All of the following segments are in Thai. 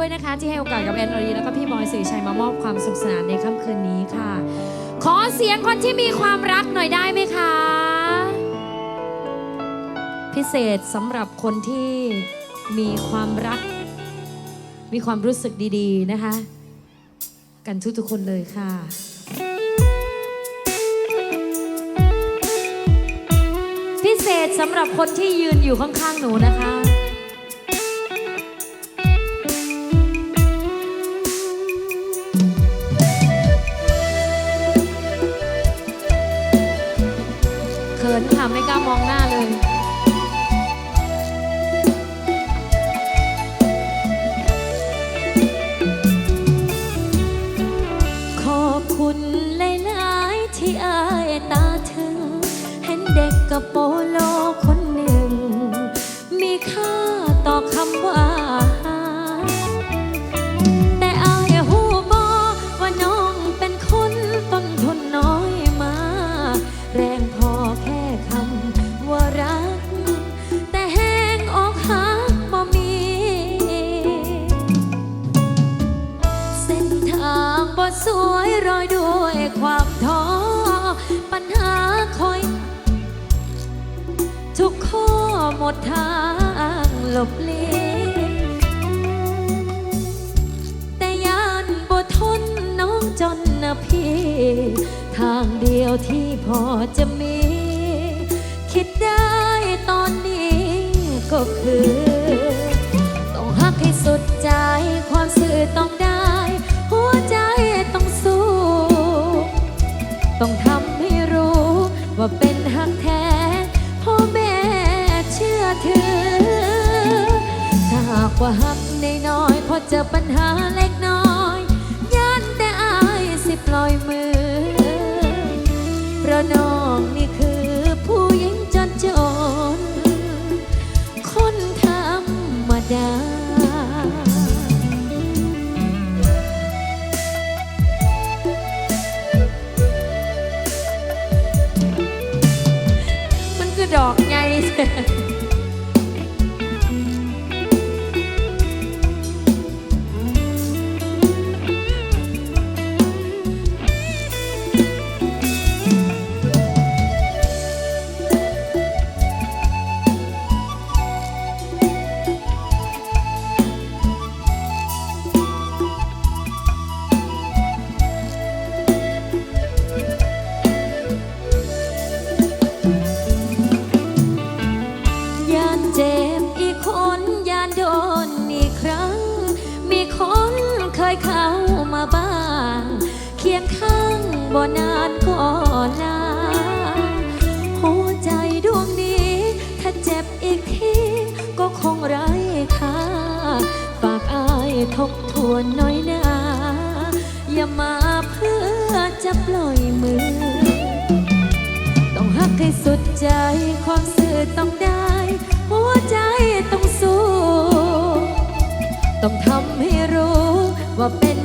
ด้วยนะคะ ที่ให้โอกาสกับแอนนารีแล้วก็พี่บอยสื่อชัยมามอบความสุขสนานในค่ำคืนนี้ค่ะ ขอเสียงคนที่มีความรักหน่อยได้ไหมคะ พิเศษสำหรับคนที่มีความรัก มีความรู้สึกดีๆนะคะ กันทุกๆคนเลยค่ะพิเศษสำหรับคนที่ยืนอยู่ข้างๆหนูนะคะ โปโลคนหนึ่ง มีค่าต่อคำว่าหาแต่อายหูบอว่าน้องเป็นคนต้นทุนน้อยมา แรงพอแค่คำว่ารัก แต่แห้งออกหักบ่มี เส้นทางบ่สวยรอยด้วยความท้อ ทุกข้อหมดทางหลบเลี่ยงแต่ยานบทนน้องจนนะพี่ ทางเดียวที่พอจะมี คิดได้ตอนนี้ก็คือ ต้องฮักให้สุดใจ ความสื่อต้องได้ หัวใจต้องสู้ ต้องท กว่าฮักในน้อยๆพอเจอปัญหาเล็ก บ่นานก็ลาหัวใจดวงนี้ ถ้าเจ็บอีกที ก็คงไร้ค่าฝากอายทบทวนน่อยนะอย่ามาเพื่อจะปล่อยมือ ต้องฮักให้สุดใจความสื่อต้องได้ หัวใจต้องสู้ ต้องทำให้รู้ว่าเป็น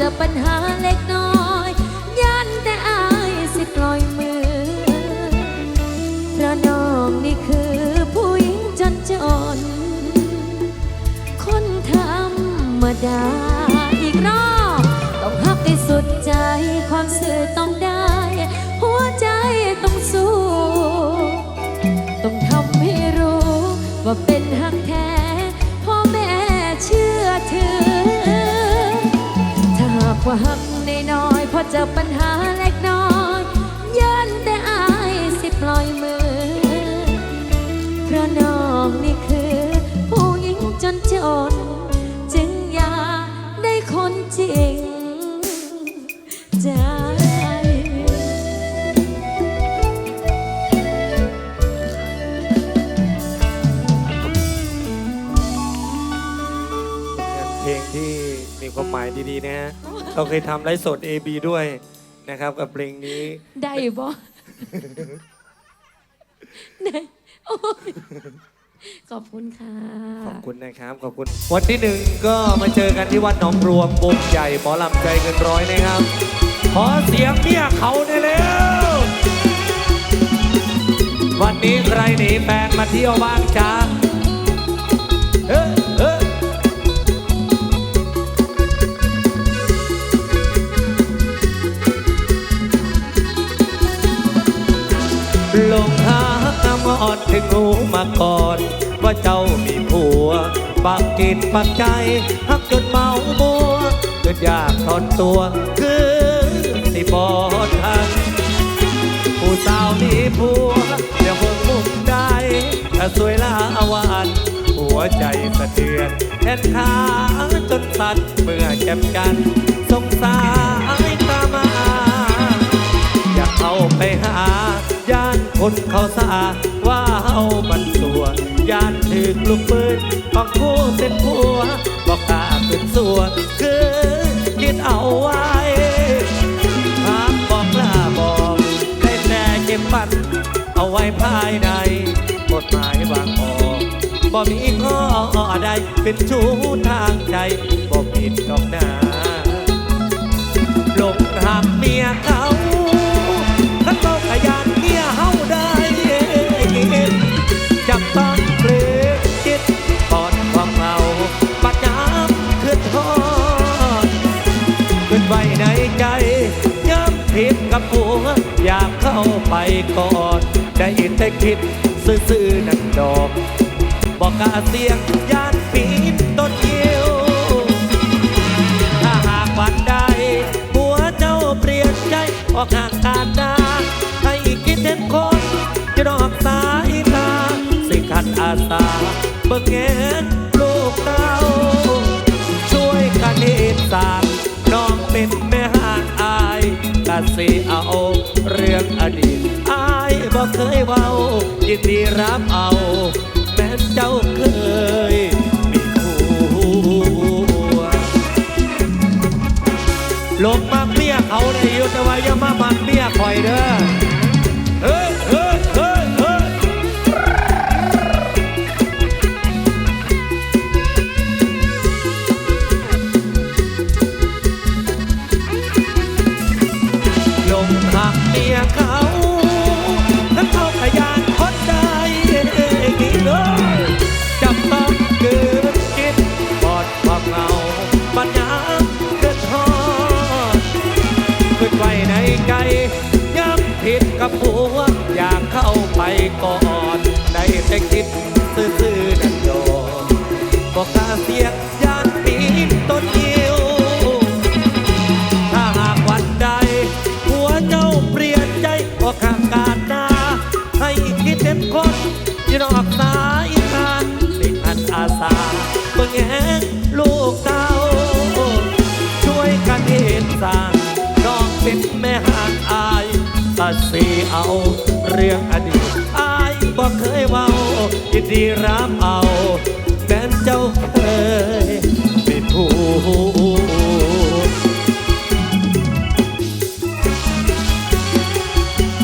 เจอปัญหาเล็กน้อยยันแต่อายสิปล่อยมือ เพราะน้องนี่คือผู้หญิงจนจน คนธรรมดาอีกรอบต้องหักให้สุดใจความสื่อต้องได้ เจอปัญหาเล็กน้อยยันแต่อายสิปล่อยมือ เพราะน้องนี่คือ ผู้หญิงจนจน จึงอยากได้คนจริงใจเพลงที่มีความหมายดีๆนะฮะ เราเคยทำไลฟ์สด AB ด้วยนะครับกับเพลงนี้ ได้อยู่บ่ ได้โอ้ยขอบคุณค่ะ ขอบคุณนะครับ ขอบคุณ วันที่หนึ่งก็มาเจอกันที่วัดหนองรวมวงใหญ่หมอลำใจเกินร้อยนะครับ ขอเสียงเมียเขาได้แล้วนี้ใครหนีแฟนมาเที่ยวบ้างจ้า อดถึงรู้มาก่อน ว่าเจ้ามีผัวปักกินปักใจหักจนเมาบัวเกิดอยากทอนตัวคือสิบอทันผู้สาวมีผัวเดี๋ยวเพิ่งมุกได้ถ้าสวยลาอวานหัวใจสะเทือนแขนขาจนสั่นเมื่อแก็บกันสงสารตามา อยากเข้าไปหา ย่านคนเขาสาว่าเฮามันสัวย่านถึกลูกปืนของคู่เป็นผัวบอกกาเป็นสัวคือคิดเอาไว้หากบอกล้าบอกได้แต่เก็บปันเอาไว้ภายในกฎหมายบางออกบ่มีข้อใดเป็นชู้ทางใจบ่ผิดดอกหนาหลงหักเมียเขาขันเบาขยัน ไว้ในใจย้ำผิดกับผัวอยากเข้าไปกอดได้แต่คิดซื่อๆนั่นดอก บอกกาเสียงยานปีนต้นเยี่ยว ถ้าหากวันใดหัวเจ้าเปลี่ยนใจออกห่างการดาให้คิดเห็นคนจะรอกสายตา สิขัดอาสาเบิ่งเห็น ดีตอายบอกเคยเว้ายินดีรับเอา แม้เจ้าเคยมีผัวลมมาเมียเขาในยุทธวายามามันเมียคอยเด้อ ขึ้นไว้ในใจย้ำผิดกับผัวอยากเข้าไปก่อนได้แต่คิดซื่อๆนั่นดอกบอกล้าเสียงยานปีนต้นยิวถ้าหากวันใด หัวเจ้าเปลี่ยนใจออกห่างการนาให้คิดเห็นคนยืนอก สีเอา เรื่องอดีตอายบอกเคยเว้ายินดีรับเอาแม้นเจ้าเคยเป็นผู้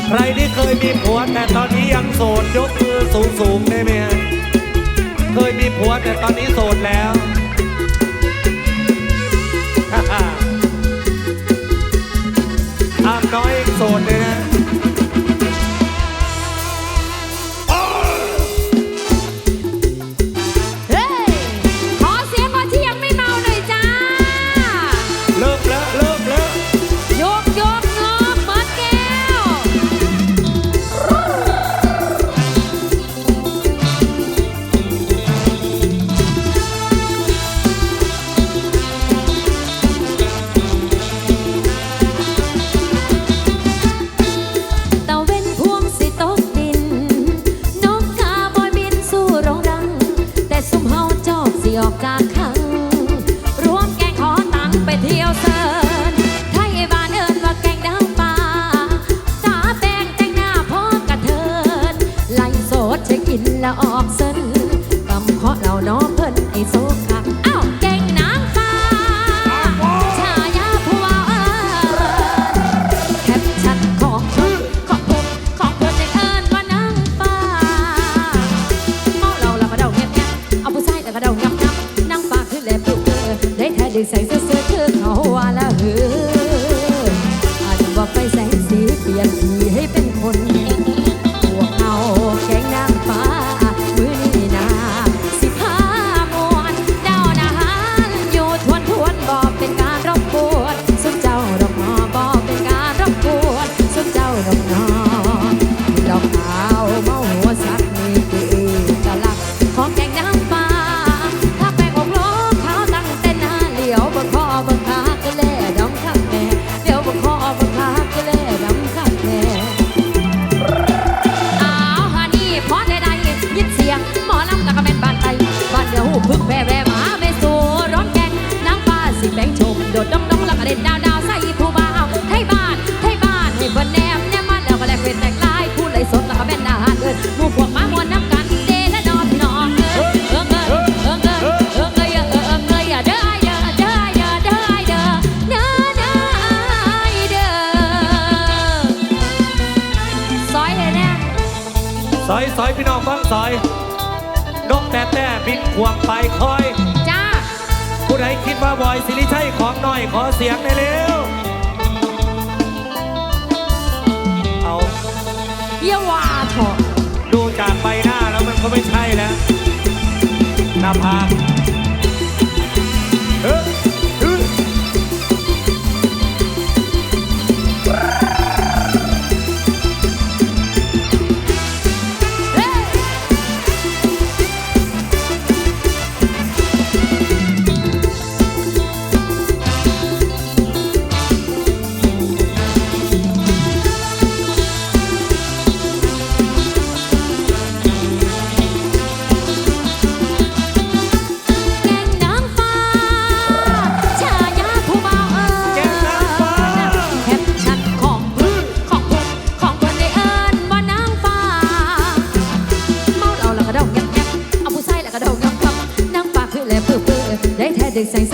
ใครที่เคยมีผัวแต่ตอนนี้ยังโสดยกมือสูงสูงได้ไหมเคยมีผัวแต่ตอนนี้โสดแล้วอามน้อยโสดเลยนะ ได้ ควงไปคอย จ้า ผู้ใดคิดว่าบอยสิริชัยของหน่อยขอเสียงได้เร็ว เอาเยาว่าเถอะดูจากใบหน้าแล้วมันก็ไม่ใช่แล้วหน้าผาก agradecer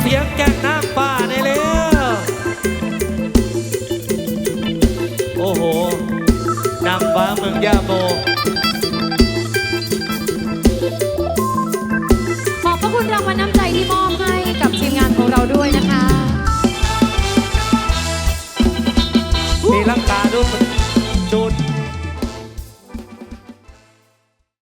เสียงแกงน้ำป่าในเร็วโอ้โหนำฟ้าเมืองยาโม